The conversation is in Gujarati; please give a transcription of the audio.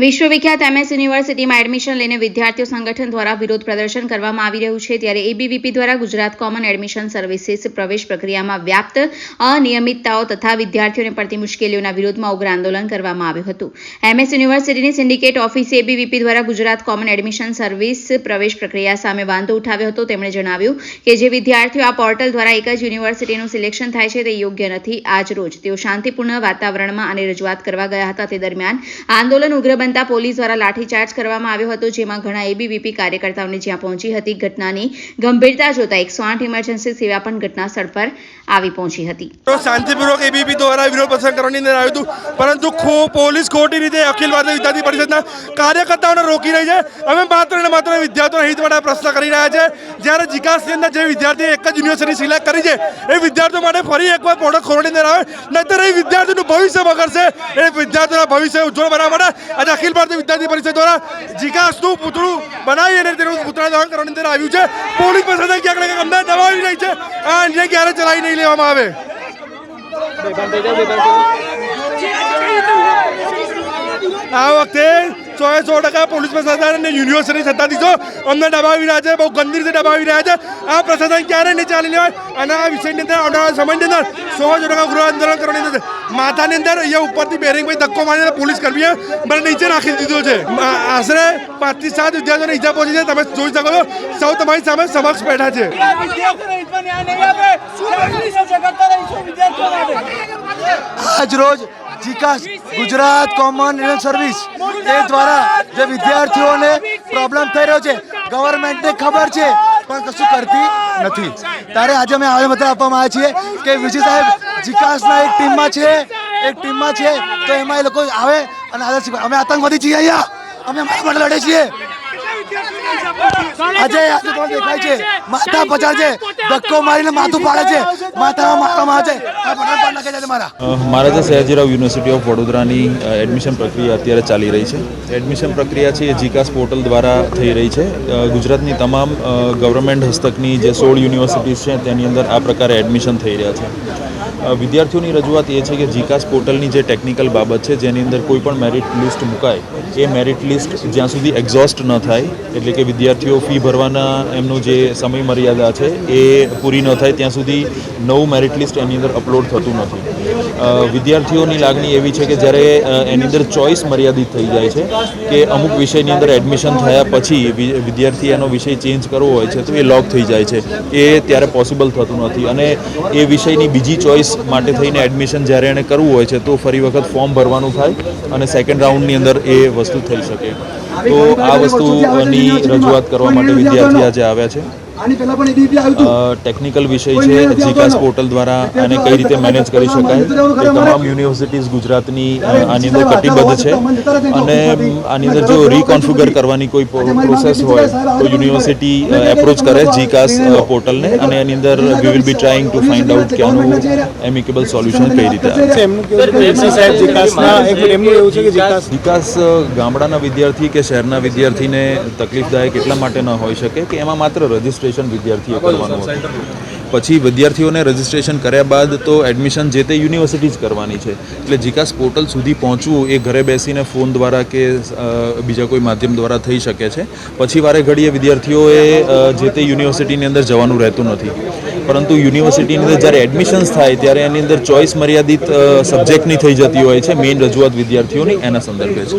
વિશ્વવિખ્યાત એમએસ યુનિવર્સિટીમાં એડમિશન લઈને વિદ્યાર્થીઓ સંગઠન દ્વારા વિરોધ પ્રદર્શન કરવામાં આવી રહ્યું છે. ત્યારે એબીવીપી દ્વારા ગુજરાત કોમન એડમિશન સર્વિસીસ પ્રવેશ પ્રક્રિયામાં વ્યાપ્ત અનિયમિતતાઓ તથા વિદ્યાર્થીઓને પડતી મુશ્કેલીઓના વિરોધમાં ઉગ્ર આંદોલન કરવામાં આવ્યું હતું. એમએસ યુનિવર્સિટીની સિન્ડિકેટ ઓફિસે એબીવીપી દ્વારા ગુજરાત કોમન એડમિશન સર્વિસ પ્રવેશ પ્રક્રિયા સામે વાંધો ઉઠાવ્યો હતો. તેમણે જણાવ્યું કે જે વિદ્યાર્થીઓ આ પોર્ટલ દ્વારા એક જ યુનિવર્સિટીનું સિલેક્શન થાય છે તે યોગ્ય નથી. આજ રોજ તેઓ શાંતિપૂર્ણ વાતાવરણમાં આની રજૂઆત કરવા ગયા હતા. તે દરમિયાન આંદોલન ઉગ્ર બનતા પોલીસ દ્વારા લાઠીચાર્જ કરવામાં આવ્યો હતો, જેમાં ઘણા એબીવીપી કાર્યકર્તાઓને જ્યાં પહોંચી હતી, ઘટનાની ગંભીરતા જોતા એકસો આઠ ઇમરજન્સી સેવા પણ ઘટના પર આવી પહોંચી હતી. શાંતિપૂર્વક એબીપી દ્વારા વિરોધ પ્રદર્શન કરવાની અંદર આવ્યું હતું, પરંતુ પોલીસ ખોટી રીતે અખિલ ભારતીય વિદ્યાર્થી પરિષદના કાર્યકર્તાઓને રોકી રહી છે. અમે માત્ર ને માત્ર વિદ્યાર્થીઓના હિત માટે પ્રશ્ન કરી રહ્યા છે. જ્યારે જીકાસની અંદર જે વિદ્યાર્થીએ એક જ યુનિવર્સિટી સિલેક્ટ કરી છે, એ વિદ્યાર્થીઓ માટે ફરી એકવાર પ્રોડક્ટ ખોલવાની અંદર આવે, નહીતર એ વિદ્યાર્થીનું ભવિષ્ય બગડશે. એ વિદ્યાર્થીઓના ભવિષ્ય ઉજ્જવળ બનાવવા માટે આજે અખિલ ભારતીય વિદ્યાર્થી પરિષદ દ્વારા જીકાસનું પૂતળું બનાવી અને તેનું પૂતળા દહન કરવાની અંદર આવ્યું છે. પોલીસ પ્રશાસન ક્યાંક ને ક્યાંક અમને દબાવી રહી છે. આ અન્યાય ક્યારે ચલાવી નહીં લેવામાં આવે? આ વખતે સો સો ટકા પોલીસ પ્રશાસન અને યુનિવર્સિટી સત્તાધીશો અમને દબાવી રહ્યા છે બહુ ગંભીર રીતે દબાવી રહ્યા છે. આ પ્રશાસન ક્યારે નહીં ચાલી લેવાય? અને આ વિષયની અંદર આવનારા સમયની અંદર સો સો ટકા ગૃહ આંદોલન કરવાની અંદર માથાની અંદર અહીંયા ઉપરથી બેરિંગ ભાઈ ધક્કો મારીને પોલીસ કર્મીએ મને નીચે નાખી દીધો છે. આશરે પાંચથી સાત વિદ્યાર્થીઓને ઈજા પહોંચી છે. તમે જોઈ શકો છો સૌ તમારી સામે સમક્ષ બેઠા છે. આજ રોજ જીકાસ ગુજરાત કોમન સર્વિસ એ દ્વારા જે વિદ્યાર્થીઓને પ્રોબ્લેમ થઈ રહ્યો છે ગવર્મેન્ટને ખબર છે, પણ કશું કરતી નથી. ત્યારે આજે અમે આવેદનપત્ર આપવામાં આવ્યા છીએ કે વિજય સાહેબ જીકાસના એક ટીમમાં છે, એક ટીમમાં છે, તો એમાં એ લોકો આવે અને આદર્શ અમે આતંકવાદી છીએ અહીંયા. અમે અમારા માટે લડે છીએ. આજે આજે તમને દેખાય છે? માથા પચાડ છે. ધક્કો મારીને માથું પાડે છે. માથામાં મારવામાં આવે છે. આ બટન પર લખે છે મારા જે મહારાજા સયાજીરાવ યુનિવર્સિટી ઓફ વડોદરાની એડમિશન પ્રક્રિયા અત્યારે ચાલી રહી છે. એડમિશન પ્રક્રિયા છે એ જીકાસ પોર્ટલ દ્વારા થઈ રહી છે. ગુજરાતની તમામ ગવર્મેન્ટ હસ્તકની જે સોળ યુનિવર્સિટીઝ છે તેની અંદર આ પ્રકારે એડમિશન થઈ રહ્યા છે. વિદ્યાર્થીઓની રજૂઆત એ છે કે જીકાસ પોર્ટલની જે ટેકનિકલ બાબત છે, જેની અંદર કોઈ પણ મેરિટ લિસ્ટ મુકાય, એ મેરિટ લિસ્ટ જ્યાં સુધી એક્ઝોસ્ટ ન થાય, એટલે કે વિદ્યાર્થીઓ ફી ભરવાના એમનું જે સમય મર્યાદા છે, એ પૂરી ન થાય, ત્યાં સુધી નવું મેરિટ લિસ્ટ એની અંદર અપલોડ થતું નથી. વિદ્યાર્થીઓની લાગણી એવી છે કે જ્યારે એની અંદર ચોઇસ મર્યાદિત થઈ જાય છે કે અમુક વિષયની અંદર એડમિશન થયા પછી વિદ્યાર્થી એનો વિષય ચેન્જ કરવો હોય છે, તો એ લોક થઈ જાય છે એ ત્યારે પોસિબલ થતું નથી. અને એ વિષયની બીજી ચોઇસ માટે થઈને એડમિશન જ્યારે એણે કરવું હોય છે, તો ફરી વખત ફોર્મ ભરવાનું થાય અને સેકન્ડ રાઉન્ડની અંદર એ વસ્તુ થઈ શકે. તો આ વસ્તુની રજૂઆત કરવા માટે વિદ્યાર્થી આજે આવ્યા છે. ટેકનિકલ વિષય છે જીકાસ પોર્ટલ દ્વારા આને કઈ રીતે મેનેજ કરી શકાય એ તમામ યુનિવર્સિટીઝ ગુજરાતની આની અંદર કટિબદ્ધ છે અને આની અંદર જો રીકોન્ફિગર કરવાની કોઈ પ્રોસેસ હોય તો યુનિવર્સિટી એપ્રોચ કરે જીકાસ પોર્ટલને અને એની અંદર we will be trying to find out કે આનું એમિકેબલ સોલ્યુશન કઈ રીતે આવે વિકાસ ગામડાના વિદ્યાર્થી કે શહેરના વિદ્યાર્થીને તકલીફદાયક એટલા માટે ન હોઈ શકે કે એમાં માત્ર રજિસ્ટ્રેશન વિદ્યાર્થીએ કરવાનું હતું. પછી વિદ્યાર્થીઓને રજિસ્ટ્રેશન કર્યા બાદ તો એડમિશન જે તે યુનિવર્સિટી જ કરવાની છે. એટલે જીકાસ પોર્ટલ સુધી પહોંચવું એ ઘરે બેસીને ફોન દ્વારા કે બીજા કોઈ માધ્યમ દ્વારા થઈ શકે છે. પછી વારે ઘડીએ વિદ્યાર્થીઓએ જે તે યુનિવર્સિટીની અંદર જવાનું રહેતું નથી. પરંતુ યુનિવર્સિટીની અંદર જ્યારે એડમિશન્સ થાય ત્યારે એની અંદર ચોઈસ મર્યાદિત સબ્જેક્ટની થઈ જતી હોય છે. મેઇન રજૂઆત વિદ્યાર્થીઓની એના સંદર્ભે છે.